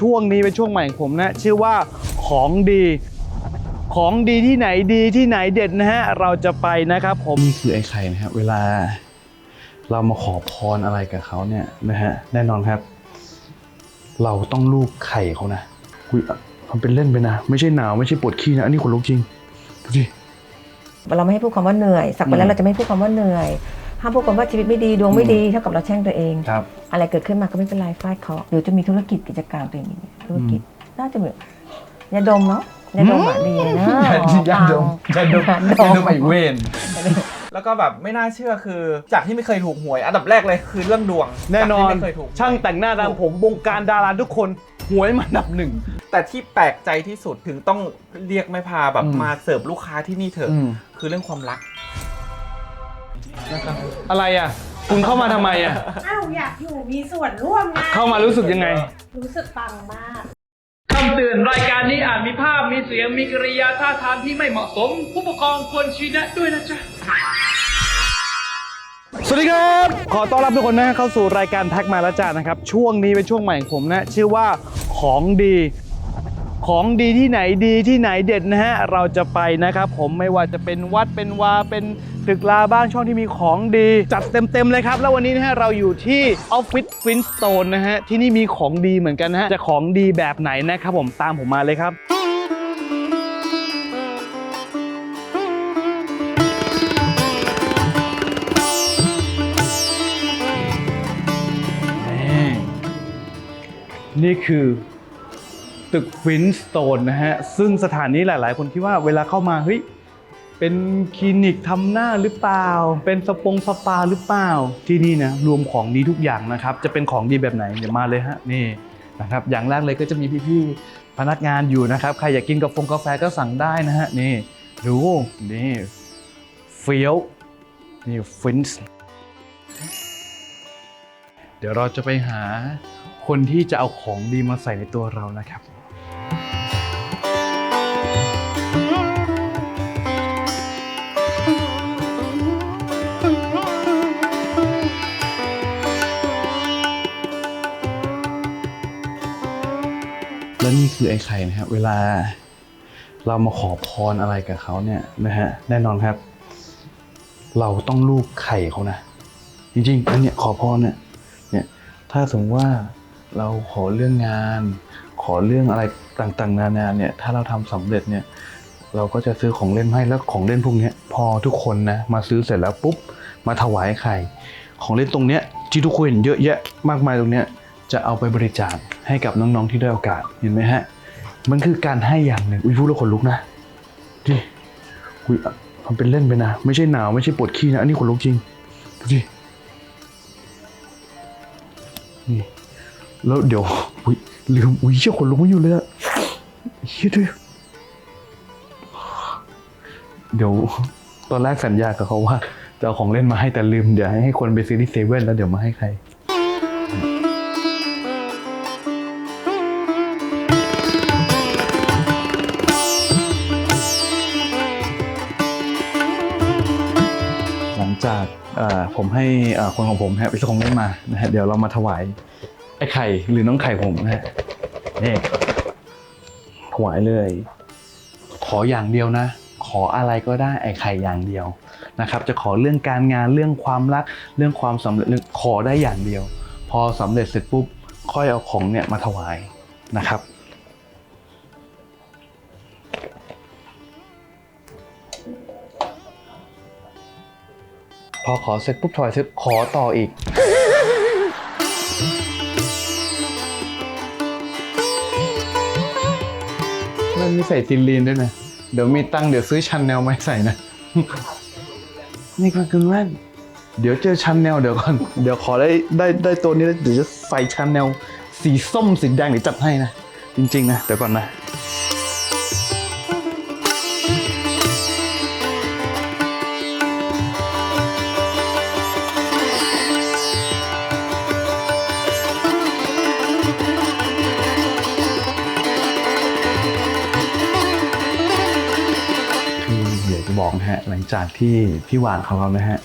ช่วงนี้เป็นช่วงใหม่ของผมนะ ชื่อว่าของดีของดีที่ไหนดีที่ไหนเด็ดนะฮะ เราจะไปนะครับผมนี่คือไอ้ไข่นะครับเวลา เรามาขอพรอะไรกับเขาเนี่ยนะฮะแน่นอนครับ เราต้องลูกไข่เขานะคุยทำเป็นเล่นไปนะ ไม่ใช่หนาวไม่ใช่ปวดขี้นะอันนี้ขนลุกจริงดูดิเราไม่ให้พูดคำว่าเหนื่อย สักวันแล้วเราจะไม่พูดคำว่าเหนื่อย ห้ามพูดคำว่าชีวิตไม่ดีดวงไม่ดีเท่ากับเราแช่งตัวเอง ครับ อะไรเกิดขึ้นมาก็ไม่เป็นไรฟาดเคราะห์หรือจะมีธุรกิจกิจการตัวเองอย่างเงี้ยธุรกิจน่าจะเหมือนยาดมเนาะยาดมอะดีนะยาดมยาดมยายาดดมมไอเวนแล้วก็แบบไม่น่าเชื่อคือ จากที่ไม่เคยถูกหวย อันดับแรกเลยคือเรื่องดวงแน่นอนจากที่ไม่เคยถูกหวยช่างแต่งหน้าดังผมวงการดาราทุกคนหวยมาอันดับหนึ่ง แต่ที่แปลกใจที่สุดถึงต้องเรียกไม่พาแบบอืมมาเสิร์ฟลูกค้าที่นี่เถอะอืมคือเรื่องความรัก นะครับอะไรอะ คุณเข้ามาทำไมอะ อ้าวอยากอยู่มีส่วนร่วมไงเข้ามารู้สึกยังไง รู้สึกปังมาก คำเตือนรายการนี้อาจมีภาพมีเสียงมีกริยาท่าทางที่ไม่เหมาะสม ผู้ปกครองควรชี้แนะด้วยนะจ๊ะ สวัสดีครับ ขอต้อนรับทุกคนนะเข้าสู่รายการแท็กมาแล้วจ้านะครับ ช่วงนี้เป็นช่วงใหม่ของผมนะ ชื่อว่าของดี ของดีที่ไหนดีที่ไหนเด็ดนะฮะเราจะไปนะครับ ผมไม่ว่าจะเป็นวัดเป็นวาเป็นตึกลาบ้านช่องที่มีของดีจัดเต็มๆเลยครับ แล้ววันนี้นะฮะเราอยู่ที่ออฟฟิศฟินสโตนนะฮะที่นี่มีของดีเหมือนกันนะฮะจะของดีแบบไหนนะครับผมตามผมมาเลยครับนี่นี่คือ ตึกฟินสโตนนะฮะ ซึ่งสถานนี้หลาย ๆ คนคิดว่าเวลาเข้ามาเฮ้ยเป็นคลินิกทำหน้าหรือเปล่า เป็นสปงสปาหรือเปล่า ที่นี่นะรวมของดีทุกอย่างนะครับ จะเป็นของดีแบบไหนเดี๋ยวมาเลยฮะนี่นะครับอย่างแรกเลยก็จะมีพี่ๆพนักงานอยู่นะครับ ใครอยากกินกาแฟกาแฟก็สั่งได้นะฮะนี่ดูนี่เฟี้ยวนี่ฟินส์เดี๋ยวเราจะไปหาคนที่จะเอาของดีมาใส่ในตัวเรานะครับ นี่คือไอ้ไข่นะครับเวลาเรามาขอพรอะไรกับเขาเนี่ยนะฮะแน่นอนครับ เราต้องลูกไข่เขานะ จริงๆอันเนี้ยขอพรเนี่ยเนี่ยถ้าสมมติว่าเราขอเรื่องงาน ขอเรื่องอะไรต่างๆ นานาเนี่ยถ้าเราทำสำเร็จเนี่ยเราก็จะซื้อของเล่นให้แล้วของเล่นพวกนี้พอทุกคนนะมาซื้อเสร็จแล้วปุ๊บมาถวายไข่ ของเล่นตรงเนี้ยที่ทุกคนเห็นเยอะแยะมากมายตรงเนี้ยจะเอาไปบริจาค ให้กับน้องๆที่ได้โอกาสเห็นไหมฮะ มันคือการให้อย่างหนึ่งอุ้ยพูดแล้วขนลุกนะดิอุ้ยทำเป็นเล่นไปนะ ไม่ใช่หนาวไม่ใช่ปวดขี้นะ อันนี้ขนลุกจริงดูดินี่แล้วเดี๋ยวอุ้ยลืมอุ้ยเชี่ยขนลุกไม่อยู่เลยอะเชี่ยด้วยเดี๋ยวตอนแรกสัญญากับเขาว่าจะเอาของเล่นมาให้แต่ลืมเดี๋ยวให้คนไปซื้อที่เซเว่นแล้วเดี๋ยวมาให้ใคร ผมให้คนของผมฮะไปซื้อของเล่นมานะฮะเดี๋ยวเรามาถวายไอ้ไข่หรือน้องไข่ผมนะฮะนี่ถวายเลย ขออย่างเดียวนะ ขออะไรก็ได้ไอ้ไข่อย่างเดียวนะครับ จะขอเรื่องการงานเรื่องความรัก เรื่องความสำเร็จขอได้อย่างเดียว พอสำเร็จเสร็จปุ๊บค่อยเอาของเนี่ยมาถวายนะครับ ขอเสร็จปุ๊บถอยเสร็จขอต่ออีกมันมีใส่จินลีนด้วยนะ เดี๋ยวมีตังค์เดี๋ยวซื้อชันแนลมาให้ใส่นะ นี่ก็คือแว่นเดี๋ยวเจอชันแนลเดี๋ยวก่อน เดี๋ยวขอได้ได้ได้ตัวนี้แล้วเดี๋ยวจะใส่ชันแนลสีส้มสีแดงเดี๋ยวจัดให้นะ จริง ๆ นะ เดี๋ยวก่อนนะ จากที่พี่หวานของเรานะฮะ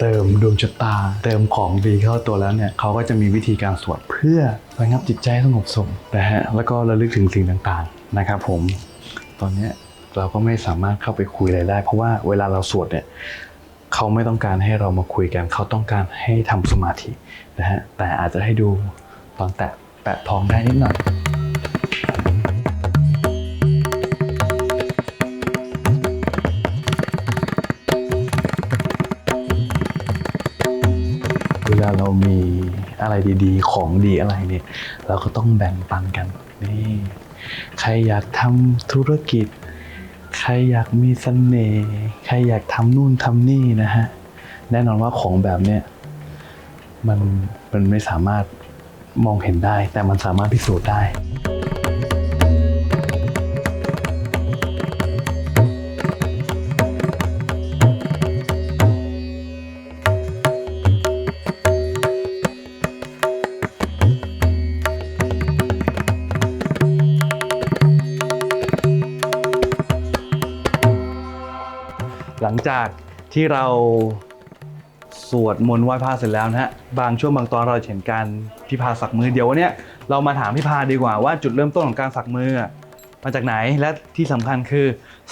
เติมดวงชะตา เติมของดีเข้าตัวแล้วเนี่ยเขาก็จะมีวิธีการสวดเพื่อระงับจิตใจให้สงบสุขนะฮะแล้วก็ระลึกถึงสิ่งต่างๆนะครับผม ตอนนี้เราก็ไม่สามารถเข้าไปคุยอะไรได้ เพราะว่าเวลาเราสวดเนี่ยเขาไม่ต้องการให้เรามาคุยกัน เขาต้องการให้ทำสมาธินะฮะแต่อาจจะให้ดูตอนแตะแปะทองได้นิดหน่อย อะไรดีๆ ของดีอะไรเนี่ยเราก็ต้องแบ่งปันกันนี่ใครอยากทำธุรกิจ ใครอยากมีเสน่ห์ใครอยากทำนู่นทำนี่นะฮะแน่นอนว่าของแบบเนี้ยมันมันไม่สามารถมองเห็นได้ แต่มันสามารถพิสูจน์ได้ หลังจากที่เราสวดมนต์ไหว้พระเสร็จแล้วนะฮะบางช่วงบางตอนเราจะเห็นการพี่พาสักมือเดียววันเนี้ยเรามาถามพี่พาดีกว่าว่าจุดเริ่มต้นของการสักมืออะมาจากไหนและที่สำคัญคือ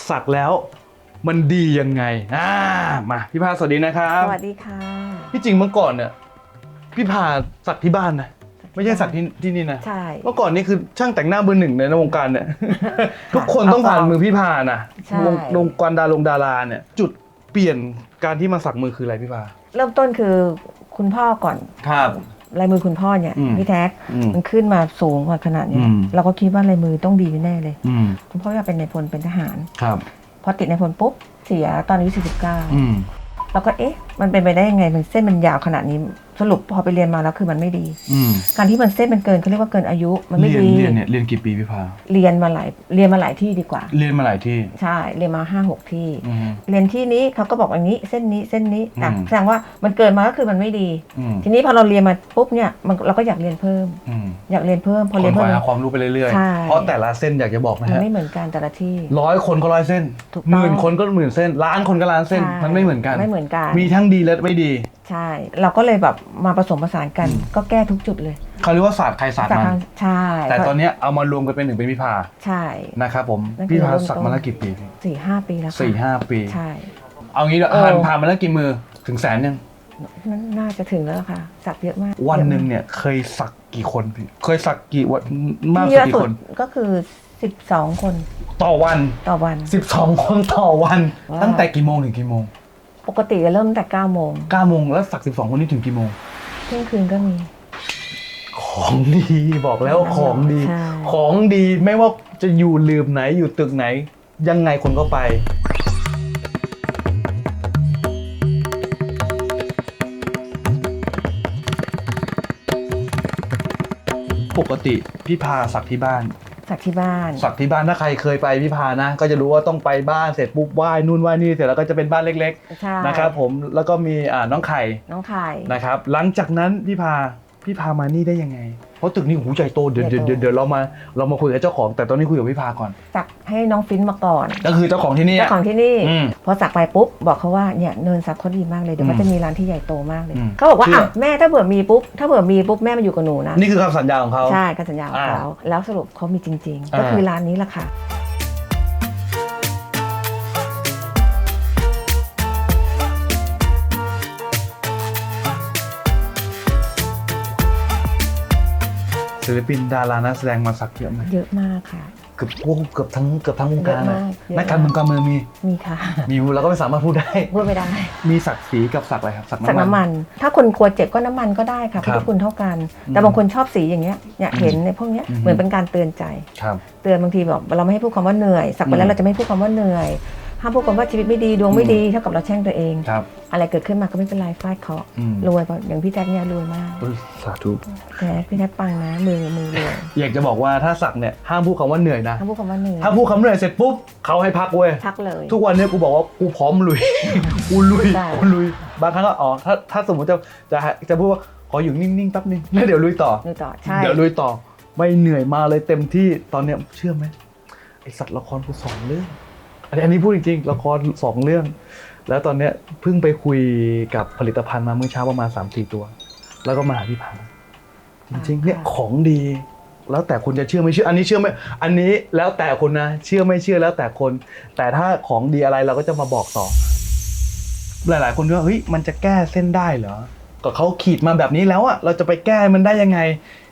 สักแล้วมันดียังไงอ่ามาพี่พาสวัสดีนะครับสวัสดีค่ะที่จริงเมื่อก่อนเนี่ยพี่พาสักที่บ้านนะ ไม่ใช่สักที่ที่นี่นะใช่ เมื่อก่อนนี่คือช่างแต่งหน้าเบอร์หนึ่งในวงการเนี่ย ทุกคนต้องผ่านมือพี่พานะใช่ วงวงการดารงดาราเนี่ย จุดเปลี่ยนการที่มาสักมือคืออะไรพี่พาเริ่มต้นคือคุณพ่อก่อนครับ ลายมือคุณพ่อเนี่ยอืมพี่แท็กอืมมันขึ้นมาสูงกว่าขนาดเนี้ยอืม เราก็คิดว่าลายมือต้องดีแน่เลย อืมคุณพ่ออยากเป็นนายพลเป็นทหาร ครับ พอติดนายพลปุ๊บเสียตอนอายุอื49มเราก็เอ๊ะ มันเป็นไปได้ยังไงมันเส้นมันยาวขนาดนี้ สรุปพอไปเรียนมาแล้วคือมันไม่ดี อืมการที่มันเส้นมันเกินเขาเรียกว่าเกินอายุมันไม่เรียนดีเรียนเนี่ยเรียนกี่ปีพี่พาเรียนมาหลายเรียนมาหลายที่ดีกว่า เรียนมาหลายที่ใช่เรียนมาห้าหกที่ อืม เรียนที่นี้เขาก็บอกอย่างนี้เส้นนี้เส้นนี้อะอืม แสดงว่ามันเกินมาก็คือมันไม่ดี อืมทีนี้พอเราเรียนมาปุ๊บเนี่ยมันเราก็อยากเรียนเพิ่ม อืมอยากเรียนเพิ่มพคอเรียนนคเพิ่วามมหาความรู้ไปเรื่อยใช่ ๆ เพราะแต่ละเส้นอยากจะบอกนะมันฮะไม่เหมือนกันแต่ละที่ ร้อยคนก็ร้อยเส้นถูกต้อง หมื่นคนก็หมื่นเส้นล้านคนก็ล้านเส้น ใช่มันไม่เหมือนกัน ไม่เหมือนกัน มีทั้งดีและไม่ดี ใช่ เราก็เลยแบบมาผสมผสานกัน ก็แก้ทุกจุดเลยเขาเรียกว่าศาสตร์ใครศาสตร์จากมันทางใช่แต่ตอนเนี้ยเอามารวมกันเป็นหนึ่งเป็นพี่พาใช่ นะครับผมนั่นคือพี่พาเริ่มต้น สักมาแล้วกี่ปีสี่ห้าปีแล้วค่ะสี่ห้าปี ใช่ เอางี้เดี๋ยวเออ ผ่านผ่านมาแล้วกี่มือถึงแสนยังนั่นน่าจะถึงแล้วค่ะ สักเยอะมากวันหนึ่งเนี่ยเคยสักกี่คนพี่เคยสักกี่วันมากที่สุเยดอะกี่สุคดน ก็คือสิบสองคนต่อวันต่อวัน 12 คนต่อวัน ว้าว ตั้งแต่กี่โมงถึงกี่โมง ปกติจะเริ่มแต่เก้าโมง9โมงแล้วสัก 12 คนนี้ถึงกี่โมงเที่ยงคืนก็มี ของดีบอกแล้วของดี ใช่ ของดีไม่ว่าจะอยู่ลืมไหนอยู่ตึกไหน ยังไงคนก็ไป ปกติพี่พาสักที่บ้าน สักที่บ้าน สักที่บ้านถ้าใครเคยไปพี่พานะ ก็จะรู้ว่าต้องไปบ้านเสร็จปุ๊บไหว้นู่นไหว้นี่เสร็จแล้วก็จะเป็นบ้านเล็กใช่ ๆนะครับผมแล้วก็มีอ่าน้องไข่น้องไข่ นะครับหลังจากนั้นพี่พา พี่พามานี่ได้ยังไง เพราะตึกนี้หูใหญ่โตเดี๋ยวใหญ่เดี๋ยวโตเดี๋ยวเดี๋ยวเรามาเรามาคุยกับเจ้าของ แต่ตอนนี้คุยกับพี่พาก่อน สักให้น้องฟินมาก่อนก็คือเจ้าของที่นี่เจ้าของที่นี่ อืมพอสักไปปุ๊บ บอกเขาว่าเนี่ยเนินสักเขาดีมากเลยเดี๋ยวอืมันมจะมีร้านที่ใหญ่โตมากเลยอืมเขาบอกว่าเชื่ออ่ อะแม่ถ้าเผื่อมีปุ๊บถ้าเผื่อมีปุ๊บแม่มาอยู่กับหนูนะนี่คือคำสัญญาของเขา ใช่การสัญญาของอ่าเขาแล้วสรุปเขามีจริงๆอ่าก็คือร้านนี้แหละค่ะ ศิลปินดารานักแสดงมาสักเยอะไหมเยอะมากค่ะ เกือบโอ้เกือบทั้งเกือบทั้งวงการเยอะเลมายกเยอะ นักการเมืองการเมืองมีมีค่ะ มีเราก็ไม่สามารถพูดได้ พูดไม่ได้ มีสักสีกับสักอะไรครับสักสักน้ำมันน้ำมันถ้าคนกลัวเจ็บก็น้ำมันก็ได้ค่ะครัพุบทธคุณเท่ากันอืมแต่บางคนชอบสีอย่างเงี้ยเนี่ยอืมเห็นในพวกเนี้ยอืม เหมือนเป็นการเตือนใจ ครับ เตือนบางทีแบบเราไม่ให้พูดคำว่าเหนื่อย สักไปอืแล้มวเราจะไม่พูดคำว่าเหนื่อย ห้ามพูดคำว่าชีวิตไม่ดีดวงไม่ดีเท่ากับเราแช่งตัวเอง ครับ อะไรเกิดขึ้นมาก็ไม่เป็นไรฟาดเคราะห์อืม รวยเพราะอย่างพี่แจ็คเนี่ยรวยมากเอ้ยสาธุแต่พี่แจ็คปังนะมือมือรวยอยากจะบอกว่าถ้าสักเนี่ยห้ามพูดคำว่าเหนื่อยนะ ห้ามพูดคำว่าเหนื่อยถ้าพูดคำเหนื่อยเสร็จปุ๊บเขาให้พักเว้ย ทักเลย ทุกวันเนี้กูบอกว่ากูพร้อมลุย กูลุยได้ กูลุย บางครั้งก็อ๋อถ้าถ้าสมมติจะจะจะพูดว่าขออยู่นิ่งๆแป๊บนึงแล้วเดี๋ยวลุยต่อ ดูต่อใช่ เดี๋ยวลุยต่อ ไม่เหนื่อยมาเลยเต็มที่ตอนเนี้ยเชื่อไหมไอสัตว์ละครกูสองเรื่อง อันนี้อันนี้พูดจริงๆละครสองเรื่อง แล้วตอนเนี้ยเพิ่งไปคุยกับผลิตภัณฑ์มาเมื่อเช้าประมาณ3าสี่ตัว แล้วก็มาหาพี่พาจริงๆเนี่ยของดี แล้วแต่คุณจะเชื่อไม่เชื่อ อันนี้เชื่อไม่อันนี้แล้วแต่คนนะเชื่อไม่เชื่อแล้วแต่คน แต่ถ้าของดีอะไรเราก็จะมาบอกต่อ หลาย ๆ คนว่าเฮ้ยมันจะแก้เส้นได้เหรอก็เขาขีดมาแบบนี้แล้วอะเราจะไปแก้มันได้ยังไง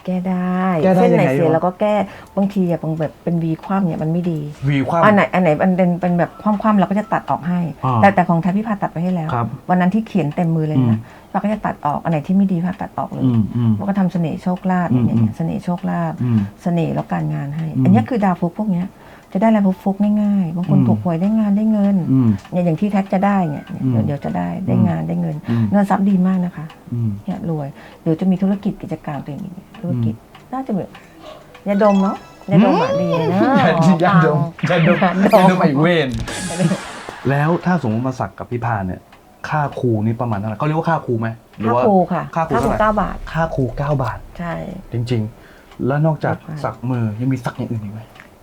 แก้ได้แก้ได้เส้นไหนยังไงเสียวะแล้วก็แก้บางทีอะบางแบบเป็นวีคว่ำเนี่ยมันไม่ดีวีความอันไหนอันไหนมันเป็นเป็นแบบคว่ำๆเราก็จะตัดออกให้ อ่าแต่แต่ของไทยพี่พาตัดไปให้แล้ว ครับวันนั้นที่เขียนเต็มมือเลยอืม นะเราก็จะตัดออกอันไหนที่ไม่ดีพาตัดออกเลยอืมอืมแล้วก็ทำเสน่ห์โชคลาภอืมอย่างอืเงี้มยเสน่ห์โชคลาภอืม เสน่ห์แล้วการงานให้อืมอันเนี้ยคือดาวฟุกพวกเนี้ย จะได้อะไรฟุกๆง่ายๆบางคนอืมถูกหวยได้งานได้เงินอืมเนี่ยอย่างที่แท็กจะได้เนี่ยเนี่ยอืมเดี๋ยวเดี๋ยวจะได้ได้อืมงานได้เงินอืมเงินทรัพย์ดีมากนะคะอืมเนี่ยรวยเดี๋ยวจะมีธุรกิจกิจการตัวเองอีกเนี่ยธุรกิจน่าจะแบบยาดมเนาะยาดมอะดีนะยาดมยาดมยายาดดมมไอเวนแล้วถ้าสมมติมาสักกับพี่พาเนี่ยค่าครูนี่ประมาณเท่าไหร่เขาเรียกว่าค่าครูไหมหรือค่าว่าครูค่ะค่าครูค่าครูเท่าไหร่เก้าบาท ค่าครู9บาท ใช่ จริง ๆ แล้วนอกจากใช่สักมือยังมีสักอย่างอื่นอีกไหม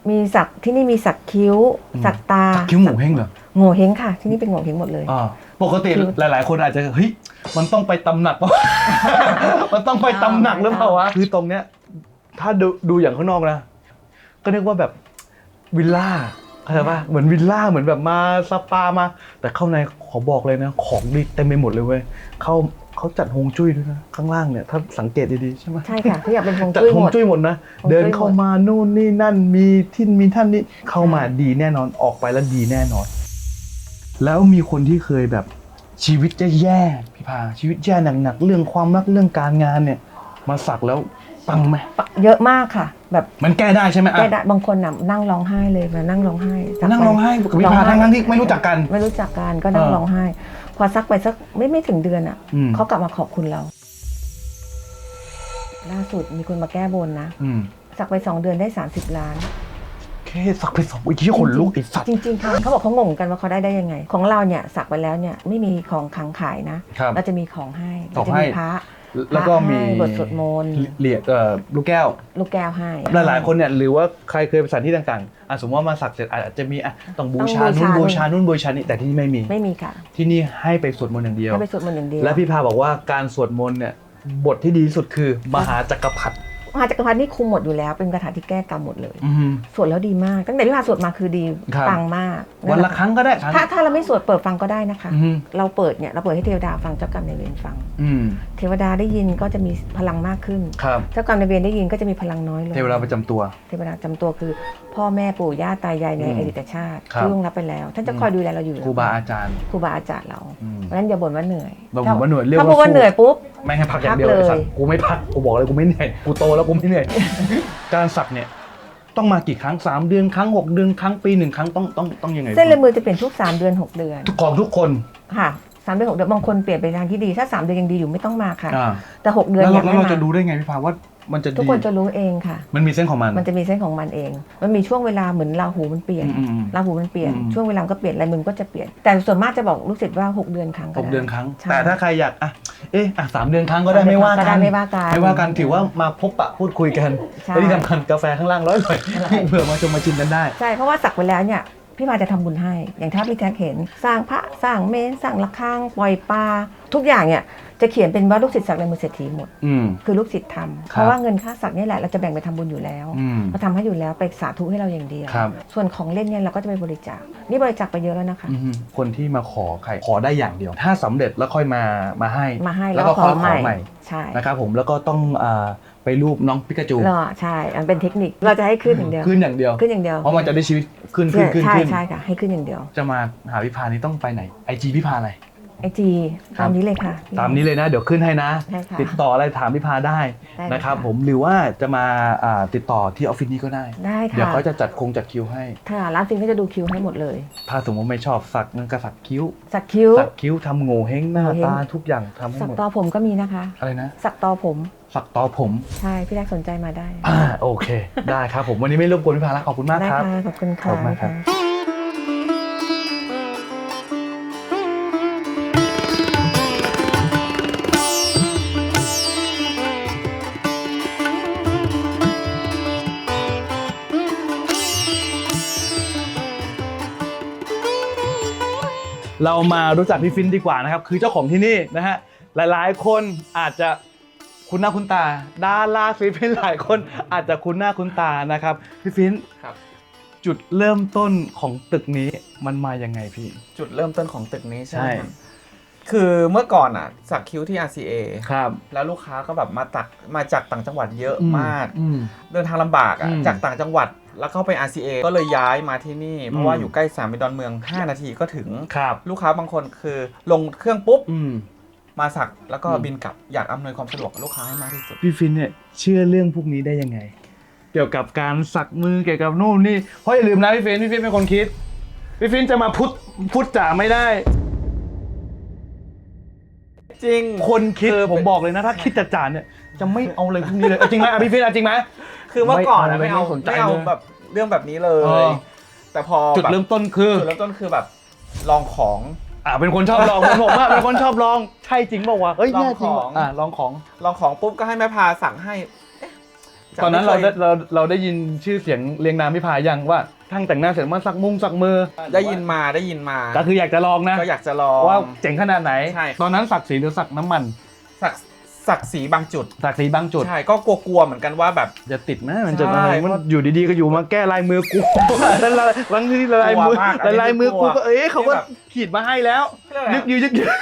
มีสักที่นี่มีสักคิ้วอืมสักตาสักคิ้วหมูเฮงเหรอโง่เฮงค่ะ ที่นี่เป็นโง่เฮงหมดเลยอ่าปกติคิ้วหลาย ๆ คนอาจจะเฮ้ยมันต้องไปตำหนักปะมันต้องไปตำหนักหรือเปล่าวะคือตรงเนี้ย ถ้าดูดูอย่างข้างนอกนะก็นึกว่าแบบวิลล่าเข้าใจปะเหมือนวิลล่าเหมือนแบบมาสปามา แต่ข้างในขอบอกเลยนะ ของดีเต็มไปหมดเลยเว้ยเขา เขาจัดฮวงจุ้ยด้วยนะข้างล่างเนี่ยถ้าสังเกตดีๆใช่ไหมใช่ค่ะทุกอย่างเป็นฮวงจัดจุ้ยฮหวมงดจุ้ยหมดนะฮวงจุ้ย เดินเข้ามานู่นนี่นั่นมีที่มีท่านนี้เข้ามาดีแน่นอนออกไปแล้วดีแน่นอน แล้วมีคนที่เคยแบบชีวิตแย่ๆพี่พาชีวิตแย่หนักๆเรื่องความรักเรื่องการงานเนี่ย มาสักแล้วปังไหมเยอะมากค่ะ แบบมันแก้ได้ใช่ไหมอะแก้ได้บางคนน่ะนั่งร้องไห้เลยมานั่งร้องไห้สักนั่งร้องไห้กับพี่พาทั้งๆที่ไม่รู้จักกัน ไม่รู้จักกันก็นั่งเออ ร้องไห้ พอซักไปสักไม่ไม่ถึงเดือนอะอืม เขากลับมาขอบคุณเรา ล่าสุดมีคนมาแก้บนนะอืมสักไปสองเดือนได้30ล้าน แค่สักไปสองวิธีขนลุกไอ้สัตว์จริงๆค่ะเขาบอกเขางงกันว่าเขาได้ได้ยังไง ของเราเนี่ยสักไปแล้วเนี่ยไม่มีของขังขายนะ ครับ เราจะมีของให้ขเราองจะให้มีพระ แล้วก็มีพระให้บทสวดมนต์เหรียญเอ่อลูกแก้ว ลูกแก้วให้ หลายๆคนเนี่ยหรือว่าใครเคยไปสถานที่ต่างๆอะสมมติว่ามาสักเสร็จอาจจะมีอะต้องบูชาต้องบูนู่นชาบูชา นู่นบูชานี่แต่ที่นี่ไม่มี ไม่มีค่ะที่นี่ให้ไปสวดมนต์อย่างเดียว ให้ไปสวดมนต์อย่างเดียว และพี่พาบอกว่าการสวดมนต์เนี่ยบทที่ดีที่สุดคือมหาจักรพรรดิ มหาจักรพรรดินี่คุมหมดอยู่แล้ว เป็นคาถาที่แก้กรรมหมดเลย อืม สวดแล้วดีมาก ตั้งแต่พี่พาสวดมาคือดีครับปังมากวันละครั้งก็ได้ครั้งถ้าถ้าเราไม่สวดเปิดฟังก็ได้นะคะ อืมเราเปิดเนี่ยเราเปิดให้เทวดาฟังเจ้ากรรมนายเวรฟัง อืมเทวดาได้ยินก็จะมีพลังมากขึ้น ครับ เจ้ากรรมนายเวรได้ยินก็จะมีพลังน้อยลง เทวดาประจำตัว เทวดาจำตัวคือ พ่อแม่ปู่ย่าตายายในอืมอดีตชาติครับที่ล่วงรับไปแล้ว ท่านจะคอยดูแลเราอยู่ครูบาอาจารย์ครูบาอาจารย์เราอืมเพราะฉะนั้นอย่าบ่นว่าเหนื่อยเราบอกว่าเหนื่อยเรียกถ้าว่าบอกว่าสู้เหนื่อยปุ๊บ ไม่ให้พักอย่างเดียวพักไอ้เลยสัตว์กูไม่พักกูบอกเลยกูไม่เหนื่อยกูโตแล้วกูไม่เหนื่อยการสักเนี่ยต้องมากี่ครั้งสามเดือนครั้งหกเดือนครั้งปีหนึ่งครั้งต้องต้องต้องยังไงเส้นลายมือจะเปลี่ยนทุกสามเดือนหกเดือนทุกของทุกคนค่ะสามเดือนหกเดือนบางคนเปลี่ยนไปทางที่ดีถ้าสามเดือนยังดีอยู่ไม่ต้องมาค่ะอ่าแต่หกเดือนแล้วอเรายากแล้วให้เราจะมาดูได้ไงพี่พาว่า มันจะทุกดีคนจะรู้เองค่ะ มันมีเส้นของมัน มันจะมีเส้นของมันเอง มันมีช่วงเวลาเหมือนราหูมันเปลี่ยนอืมอืมราหูมันเปลี่ยนอืมช่วงเวลามันก็เปลี่ยนลายมือก็จะเปลี่ยน แต่ส่วนมากจะบอกลูกศิษย์ว่า 6 เดือนครั้งหกเดือนครั้งใช่แต่ถ้าใครอยากอะ เอ๊ะอะสามเดือนครั้งก็ได้ไม่ว่าก็กัได้นไม่ว่ากัน ไม่ว่ากัน ถือว่ามาพบปะพูดคุยกันใช่และที่สำคัญกาแฟข้างล่างร้อยเลยอร่อยเผื่อมาชมมาชิมกันได้ ใช่ เพราะว่าสักไปแล้วเนี่ยพี่มาจะทำบุญให้ อย่างถ้าพี่แท็กเห็น สร้างพระ สร้างเมน สร้างระฆัง ปล่อยปลา ทุกอย่างเนี่ย จะเขียนเป็นว่าลูกศิษย์สักลายมือเศรษฐีหมด อืม คือลูกศิษย์ทำครับเพราะว่าเงินค่าสักนี่แหละเราจะแบ่งไปทำบุญอยู่แล้วอืมเราทำให้อยู่แล้วไปสาธุให้เราอย่างเดียว ครับ ส่วนของเล่นเนี่ยเราก็จะไปบริจาคนี่บริจาคไปเยอะแล้วนะคะ อืมคนที่มาขอใครขอได้อย่างเดียว ถ้าสำเร็จแล้วค่อยมามาให้ มาให้แล้แล้ววก็ก็ขขออใหใหม่ม่ ใช่นะครับผมแล้วก็ต้องอ่าไปรูปน้องปิกาจูเหรอใช่อันเป็นเทคนิคเราจะให้ขึ้นอย่างเดียวขึ้นอย่างเดียว ขึ้นอย่างเดียวเพราะมันจะได้ชีวิตขึ้นขึ้นขึ้นใช่ขึ้นใช่ค่ะให้ขึ้นอย่างเดียว จะมาหาพิพานี่ต้องไปไหนไอจีพิพาอะไร ไอจีครัตาบมนี้เลยค่ะ ตามนี้เลยนะ เดี๋ยวขึ้นให้นะใช่ค่ะติดต่ออะไรถามพิพาได้ได้เลยนะครับ ค่ะ ผมหรือว่าจะมาอ่าติดต่อที่ออฟฟิศนี้ก็ได้ ได้เดี๋ยวค่ะเขาจะจัดคงจัดคิวให้ถ้าร้านฟินก็จะดูคิวให้หมดเลย ถ้าสมมติไม่ชอบสักนั่นก็สักคิ้ว สักคิ้ว สักคิ้วทำโง่เฮงหน้าโง่เห้ง ตาทุกอย่างทำให้สักหมดต่อผมก็มีนะคะ อะไรนะ สักต่อผม สักต่อผมใช่ พี่แรกสนใจมาได้ อ่าโอเค ได้ครับผมวันนี้ไม่รบกวนพิพาแล้วขอบคุณมากได้ครับ ค่ะ ขอบคุณขค่ะอบคุณมากครับห เรามารู้จักพี่ฟินดีกว่านะครับ คือเจ้าของที่นี่นะฮะ หลายๆ คนอาจจะคุ้นหน้าคุ้นตาดาราศิลปินหลายคนอาจจะคุ้นหน้าคุ้นตานะครับพี่ฟินครับจุดเริ่มต้นของตึกนี้มันมายังไงพี่ จุดเริ่มต้นของตึกนี้ใช่ไหมใช่ คือเมื่อก่อนอะ สักคิ้วที่ RCA ครับ แล้วลูกค้าก็แบบมาตักมาจากต่างจังหวัดเยอะมาก อืม เดินทางลำบากอะ อืมจากต่างจังหวัด แล้วเข้าไป RCA ก็เลยย้ายมาที่นี่ เพราะว่าอืมอยู่ใกล้สนามบินดอนเมือง 5 นาทีก็ถึง ครับลูกค้าบางคนคือลงเครื่องปุ๊บ อืม มาสักแล้วก็อืม บินกลับอยากอำนวยความสะดวกกับลูกค้าให้มากที่สุด พี่ฟินเนี่ยเชื่อเรื่องพวกนี้ได้ยังไง เกี่ยวกับการสักมือเกี่ยวกับนู่นนี่เพราะอย่าลืมนะพี่ฟินพี่ฟินเป็นคนคิด พี่ฟินจะมาพุทธพุทธจ๋าไม่ได้ จริง คนคิดคือผมบอกเลยนะถ้าคิดจัดจานเนี่ยจะไม่เอาอะไรพวกนี้เลยเอาจริงไหมอะพี่ฟินอะจริงไหม คือเมื่อก่อนอะไม่ไม่เอาเอาไม่สนใจไม่เอาเลย แบบเรื่องแบบนี้เลเอย อ แต่พอจุดแบบเริ่มต้นคือจุดเริ่มต้นคือแบบลองของ อ่าเป็นคนชอบลองเหมือนผมอะเป็นคนชอบลองใช่จริงบอกว่าวะเฮ้ยลองแน่จริงของ อ่าลองของ ลองของปุ๊บก็ให้แม่พาสั่งให้เอ๊ะจกตอนนั้นที่เราคยได้เราเราได้ยินชื่อเสียงเรียงนามพี่พายังว่าทั้งแต่งหน้าเสร็จมาสักมุงสักมือได้ยินมาได้ยินมาก็คืออยากจะลองนะก็อยากจะลอง ว่าเจ๋งขนาดไหน ใช่ ตอนนั้นสักสีหรือสักน้ำมัน สัก สักสีบางจุดสักสีบางจุด ใช่ ก็กลัวๆเหมือนกันว่าแบบ จะติดไหมมันจะใช่อะไรมันอยู่ดีๆก็อยู่มาแก้ลายมือกู แล้วลายบางทีลายมือกลัวมากอันนี้ลายมือกูกลัก็วเอ้ยเขาก็ที่แบบขีดมาให้แล้วเรียกอะไร ยึกยืยึกยือะ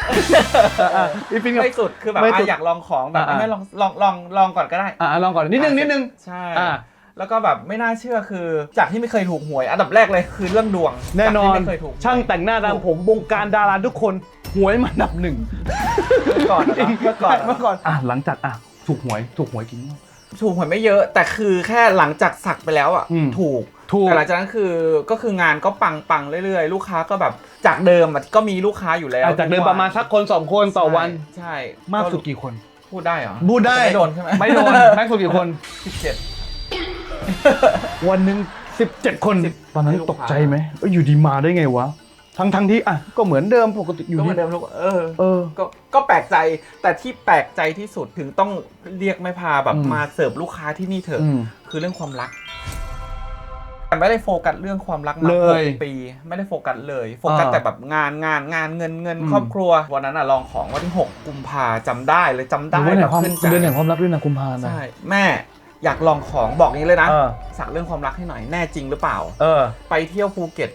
พี่ฟินกับ ไม่สุดคือแบบไม่อะสุดอยากลองของแบบอ่าไม่ลองลองลองลองก่อนก็ได้ อะลองก่อนนิดนึงนิดนึงใช่ อะ แล้วก็แบบไม่น่าเชื่อคือ จากที่ไม่เคยถูกหวย อันดับแรกเลยคือเรื่องดวงแน่นอนจากที่ไม่เคยถูกหวยช่างแต่งหน้าตามผมวงการดาราทุกคนหวยมาอันดับหนึ่งเมื่อก่อนนะเมื่อก่อนเมื่อก่อน อะหลังจากอะถูกหวยถูกหวยกี่งวดถูกหวยไม่เยอะ แต่คือแค่หลังจากสักไปแล้วอะอืมถูกถูก แต่หลังจากนั้นคือก็คืองานก็ปังปังเรื่อยๆ ลูกค้าก็แบบจากเดิมอะก็มีลูกค้าอยู่แล้วอะจากเดิมประมาณสักคนสองคนต่อวันใช่มากสุดกี่คน พูดได้เหรอพูดได้ ไม่โดนใช่ไหมไม่โดนมากสุดกี่คน สิบเจ็ด วันหนึ่งสิบเจ็ดคนสิบตอนนั้นให้ลูกตกใจไหมเอ้ยอยู่ดีมาได้ไงวะ ทั้งทั้งที่อะก็เหมือนเดิมปกติอยู่ก็เหมืดีอนเดิมลูกเออเออ ก็ก็แปลกใจแต่ที่แปลกใจที่สุดถึงต้องเรียกแม่พาแบบอืมมาเสิร์ฟลูกค้าที่นี่เถอะ อืม คือเรื่องความรักแต่ไม่ได้โฟกัสเรื่องความรักมาเลยหกปี ไม่ได้โฟกัสเลยโฟกัสอ่าแต่แบบงานงานงานเงินเงินอืม ครอบครัววันนั้นอะลองของวันที่หกกุมภาจำได้เลยจำได้เดือนแห่แบงบความขึ้นใจเดือนแห่งความรักด้วยนะกุมภานะ ใช่แม่ อยากลองของบอกอย่างนี้เลยนะ เออ สักเรื่องความรักให้หน่อยแน่จริงหรือเปล่า เออ ไปเที่ยวภูเก็ต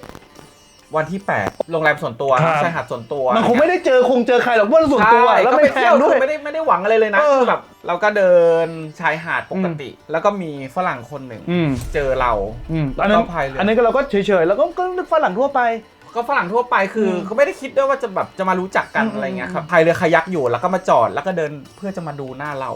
วันที่8โรงแรมส่วนตัวครับ ชายหาดส่วนตัวมันคงไม่ได้เจอคงเจอใครหรอกว่าส่วนตัวใช่แล้วก็ไม่ไปแพเที่ยงวด้คืวยอไม่ได้ไม่ได้หวังอะไรเลยนะเออคือแบบเราก็เดินชายหาดปกติ แล้วก็มีฝรั่งคนหนึ่งอืม เจอเรา อืมอันนั้นก็พายเรืออั อันนี้ก็เราก็เฉยๆแล้วก็ก็นึกฝรั่งทั่วไป ก็ฝรั่งทั่วไปคืออมก็ไม่ได้คิดด้วยว่าจะแบบจะมารู้จักกันอืม อะไรเงี้ยครับพายเรือคายักอยู่แล้วก็มาจอดแล้วก็เดินเพื่อจะมาดูหน้าเรา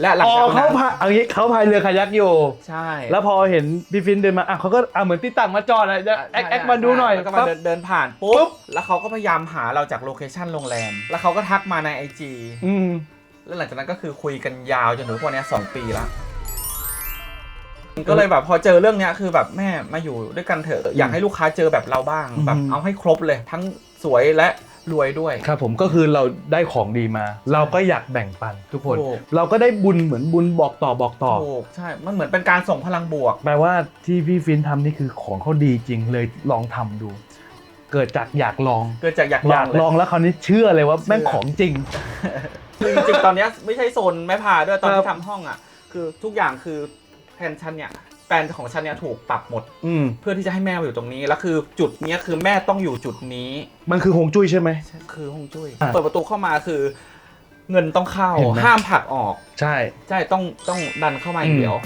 และหลังอ๋อจากนั้เขานพายเอางี้เขาพายเรือคายักอยู่ใช่แล้วพอเห็นพี่ฟินเดินมาอะเขาก็อะเหมือนที่ต่างมาจอดอะจะแอคแอคมาดูหน่อยแล้วก็มาปั๊บ เดินเดินผ่านปุ๊ปุ๊บ บ แล้วเขาก็พยายามหาเราจากโลเคชั่นโรงแรม แล้วเขาก็ทักมาในไอจีอืมแล้วหลังจากนั้นก็คือคุยกันยาวจนถึงทุกวันเนี้ยสองปีละก็เลยแบบพอเจอเรื่องเนี้ยคือแบบแม่มาอยู่ด้วยกันเถอะอยากให้ลูกค้าเจอแบบเราบ้างอืมแบบเอาให้ครบเลย ทั้งสวยและ รวยด้วย ครับผมก็คือเราได้ของดีมา เราก็อยากแบ่งปันทุกคน ถูก เราก็ได้บุญเหมือนบุญบอกต่อบอกต่อ ถูกใช่มันเหมือนเป็นการส่งพลังบวก แปลว่าที่พี่ฟินทำนี่คือของเขาดีจริงเลยลองทำดู เกิดจากอยากลอง เกิดจากอยากลออยางกเลยลองแล้วคราวนี้เชื่อเลยว่าแม่งเชื่อของจริงคือจริงๆตอนเนี้ยไม่ใช่โซนแม่พาด้วยตอนครัที่บทำห้องอะ คือทุกอย่างคือแผนชั้นเนี่ยแปล นของชั้นเนี่ยถูกปรับหมด อืมเพื่อที่จะให้แม่มาอยู่ตรงนี้ แล้วคือจุดเนี้ยคือแม่ต้องอยู่จุดนี้ มันคือฮวงจุ้ยใช่ไหม คือฮวงจุ้ยอะเปิดประตูเข้ามาคือ เงินต้องเข้า เห็นไหม ห้ามผลักออก ใช่ ใช่ ต้องต้องดันเข้ามาอย่างอืมเดียว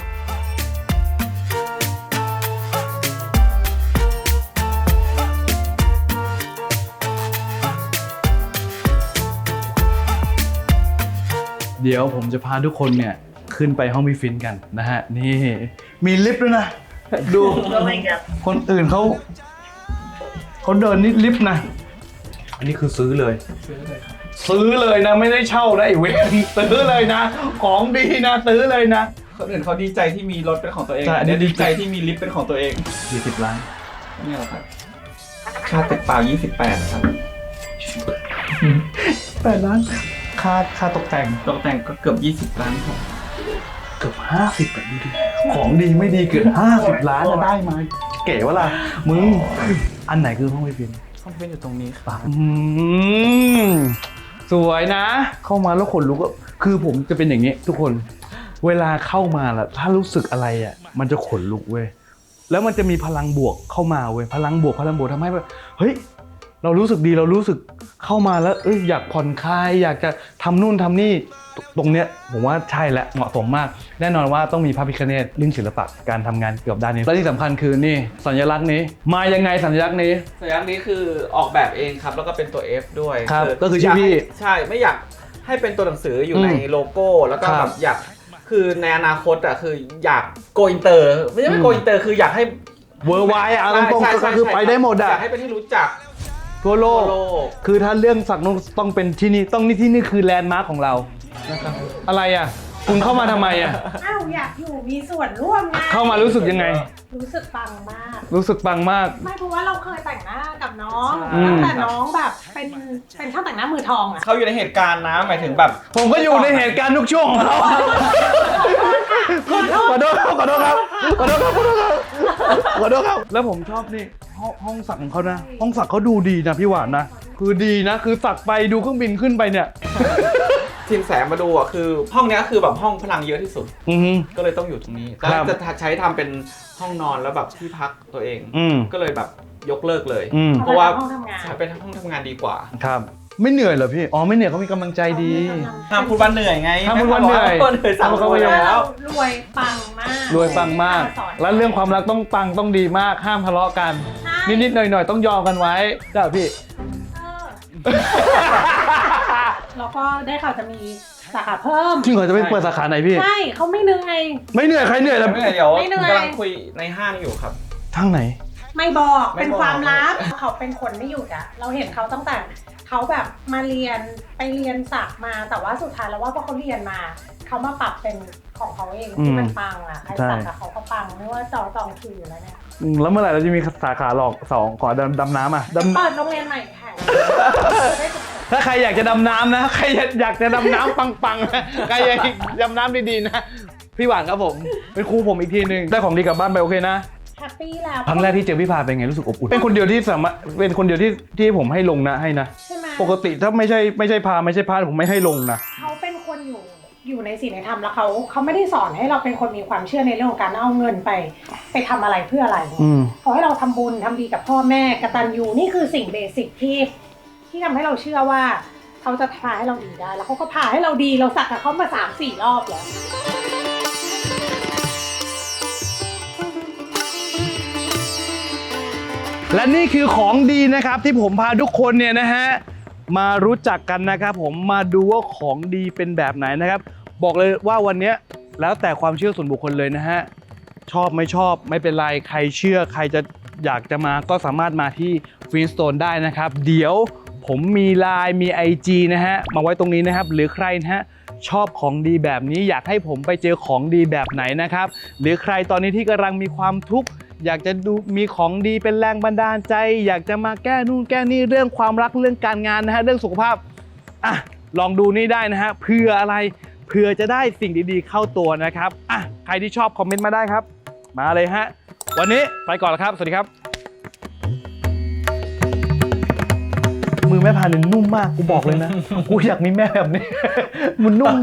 เดี๋ยวผมจะพาทุกคนเนี่ย ขึ้นไปห้องพี่ฟินกันนะฮะ นี่มีลิฟต์ด้วยนะ ดูคนอื่นเขาเขาเดินนี่ลิฟต์นะ อันนี้คือซื้อเลย ซื้อเลยนะไม่ได้เช่านะไอ้เวนซื้อเลยนะ ของดีนะซื้อเลยนะ คนอื่นเขาดีใจที่มีรถเป็นของตัวเองใช่อันนี้ ดีใจที่มีลิฟต์เป็นของตัวเองยี่สิบล้าน นี่แหละครับค่าตึกเปล่า28ครับแปดล้าน ค่าค่าตกแต่งตกแต่งก็เกือบ 20ล้านครับเกือบห้าสิบแบบดูดิของดีไม่ดีเกือบห้าสิบล้านจะได้มาเก๋วะล่ะมึงอันไหนคือห้องพี่ฟินช่องพี่เบนอยู่ตรงนี้ค่ะอืมสวยนะ เข้ามาแล้วขนลุกอะคือผมจะเป็นอย่างนี้ ทุกคนเวลาเข้ามาล่ะ ถ้ารู้สึกอะไรอะ มันจะขนลุกเว้ยแล้วมันจะมีพลังบวกเข้ามาเว้ยพลังบวกพลังบวกทำให้แบบเฮ้ย เรารู้สึกดีเรารู้สึกเข้ามาแล้วเอ้ยอยากผ่อนคลายอยากจะทำนู่นทำนี่ตตรงเนี้ยผมว่าใช่และเหมาะสมมาก แน่นอนว่าต้องมีพระพิคเนตเรื่องศิลปะการทำงานเกี่ยวกับด้านนี้และที่สำคัญคือนี่สัญลักษณ์นี้ มายังไงสัญลักษณ์นี้ สัญลักษณ์นี้คือออกแบบเองครับ แล้วก็เป็นตัว F ด้วยครับก็คือชื่อพี่ยากให้ใช่ไม่อยากให้เป็นตัวหนังสืออยู่ในอืมโลโก้ แล้วก็คแบรับบอยากคือในอนาคตอะคืออยากโกอินเตอร์ ไม่ใช่ไม่อืมโกอินเตอร์คืออยากให้เวอร์ไวอะตรงๆใช่ก็ใช่คือใช่ไปได้หมดออะยากให้เป็นที่รู้จัก ทั่วโลทั่วกโลก คือถ้าเรื่องสักนกต้องเป็นที่นี่ต้องนี่ที่นี่คือแลนด์มาร์คของเรา นะครับ อะไรอะ คุณเข้ามาทำไมอะ อ้าวอยากอยู่มีส่วนร่วมไงเข้ามารู้สึกยังไง รู้สึกปังมาก รู้สึกปังมาก ไม่เพราะว่าเราเคยแต่งหน้ากับน้องอืม ตั้งแต่น้องแบบเป็นเป็นช่างแต่งหน้ามือทองอะเขาอยู่ในเหตุการณ์นะหมายถึงแบบผมก็อยู่ในเหตุการณ์ทุกช่วงของเขาขอโทษครับขอโทษครับขอโทษครับขอโทษครับขอโทษครับ แล้วผมชอบนี่ห้องห้องสักของเขานะ ห้องสักเขาดูดีนะพี่หวานนะ คือดีนะ คือสักไปดูเครื่องบินขึ้นไปเนี่ย ทีมแสงมาดูอะคือห้องเนี้ยคือแบบห้องพลังเยอะที่สุด อือฮึก็เลยต้องอยู่ตรงนี้ครัแต่บจะใช้ทำเป็นห้องนอนแล้วแบบที่พักตัวเอง อืมก็เลยแบบยกเลิกเลย อืมเพราะว่าห้องทำงานใช้เป็นห้องทำงานดีกว่า ครับ ไม่เหนื่อยเหรอพี่อ๋อไม่เหนื่อยเขามีกำลังใจดี ห้ามพูดว่าเหนื่อยไงห้ามพูดว่าเหนื่อย แม่บอกว่าเหนื่อยสามห้ามพูดคนว่าเหนื่อยแล้วรวยปังมากรวยปังมากสอนแล้วเรื่องความรักต้องปังต้องดีมากห้ามทะเลาะกัน ใช่นิดๆหน่อยๆต้องยอมกันไว้จ้าพี่ เออ แล้วก็ได้ข่าวจะมีสาขาเพิ่ม จริงเหรอจะไปเปิดสาขาไหนพี่ ใช่เขาไม่เหนื่อย ไม่เหนื่อยใครเหนื่อยแล้วไม่เหนื่อยเดี๋ยวไม่เหนื่อย กำลังคุยในห้างอยู่ครับ ทางไหน ไม่บอกไม่บอก เป็นความลับเขาเป็นคนไม่หยุดอะเราเห็นเขาตั้งแต่เขาแบบมาเรียนไปเรียนสักมาแต่ว่าสุดท้ายแล้วว่าพอเขาเรียนมาเขามาปรับเป็นของเขาเองอืมที่มันปังอะใครใช่สักกับเขาก็ปังไม่ว่าจอจองคิวอยู่แล้วเนี่ยอืมแล้วเมื่อไหร่เราจะมีสาขาหลอกสองขอดำดำน้ำอะดำ เปิดโรงเรียนใหม่แข่งได้สุด ถ้าใครอยากจะดำน้ำนะ ใครอยากจะดำน้ำปังๆนะใครอยากดำน้ำดีๆนะ พี่หวานครับผม เป็นครูผมอีกทีหนึ่งได้ของดีกลับบ้านไปโอเคนะ แฮปปี้แล้วครั้งแรกที่เจอพี่พาเป็นไงรู้สึกอบอุ่น เป็นคนเดียวที่สามารถ เป็นคนเดียวที่ที่ผมให้ลงนะให้นะ ใช่ไหมปกติถ้าไม่ใช่ไม่ใช่พาไม่ใช่พาผมไม่ให้ลงนะ เขาเป็นคนอยู่อยู่ในศีลในธรรมแล้วเขาเขาไม่ได้สอนให้เราเป็นคนมีความเชื่อในเรื่องของการเอาเงินไป ไปทำอะไรเพื่ออะไรอืมขอให้เราทำบุญทำดีกับพ่อแม่กตัญญูนี่คือสิ่งเบสิกที่ ที่ทำให้เราเชื่อว่า เขาจะพาให้เราดีได้ แล้วเขาก็พาให้เราดีเราสักกับเขามาสามสี่รอบแล้วและนี่คือของดีนะครับที่ผมพาทุกคนเนี่ยนะฮะมารู้จักกันนะครับ ผมมาดูว่าของดีเป็นแบบไหนนะครับ บอกเลยว่าวันนี้แล้วแต่ความเชื่อส่วนบุคคลเลยนะฮะชอบไม่ชอบไม่เป็นไรใครเชื่อใครจะอยากจะมาก็สามารถมาที่ฟินสโตนได้นะครับ เดี๋ยว ผมมีไลน์มี IG นะฮะ มาไว้ตรงนี้นะครับ หรือใครนะฮะชอบของดีแบบนี้อยากให้ผมไปเจอของดีแบบไหนนะครับ หรือใครตอนนี้ที่กำลังมีความทุกข์อยากจะดูมีของดีเป็นแรงบันดาลใจ อยากจะมาแก้นู่นแก้นี่เรื่องความรักเรื่องการงานนะฮะเรื่องสุขภาพอะลองดูนี่ได้นะฮะเพื่ออะไรเพื่อจะได้สิ่งดีๆเข้าตัวนะครับอะใครที่ชอบคอมเมนต์มาได้ครับ มาเลยฮะ วันนี้ไปก่อนแล้วครับ สวัสดีครับ มือแม่พาเนี่ยนุ่มมากกูบอกเลยนะ กูอยากมีแม่แบบนี้ มันนุ่ม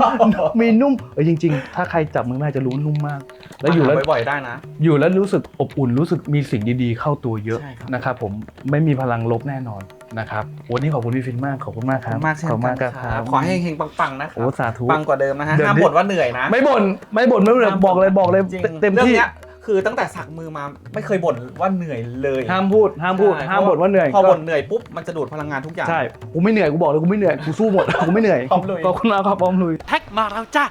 มีนุ่มเออจริง ๆ ถ้าใครจับมือแม่จะรู้ว่านุ่มมาก แล้วอยู่แล้วมาหาบ่อยๆได้นะ อยู่แล้วรู้สึกอบอุ่นรู้สึกมีสิ่งดีๆ เข้าตัวเยอะใช่ครับ นะครับผมไม่มีพลังลบแน่นอนนะครับวันนี้ขอบคุณพี่ฟินมากขอบคุณมากขคอบรับคุณมากเช่นขอบคุณกัมานกคครัรับบขอให้เฮงๆปังๆนะครัโอ้สาธุ ปังกว่าเดิมนะฮะเดี๋ยว ห้ามบ่นว่าเหนื่อยนะ ไม่บ่นไม่บ่นไม่บ่นบอกเลยบอกเลยจริงเต็มเรื่องที่ เนี้ย คือตั้งแต่สักมือมาไม่เคยบ่นว่าเหนื่อยเลยห้ามพูดห้ามพูดใช่ห้ามบ่นว่าเหนื่อยพอก็บ่นเหนื่อยปุ๊บมันจะดูดพลังงานทุกอย่าง ใช่กูไม่เหนื่อยกูบอกเลยกูไม่เหนื่อยกูสู้หมด กูไม่เหนื่อยพร้อมลุย ขอบคุณมากครับพร้อมลุย แท็กมาแล้วจ้า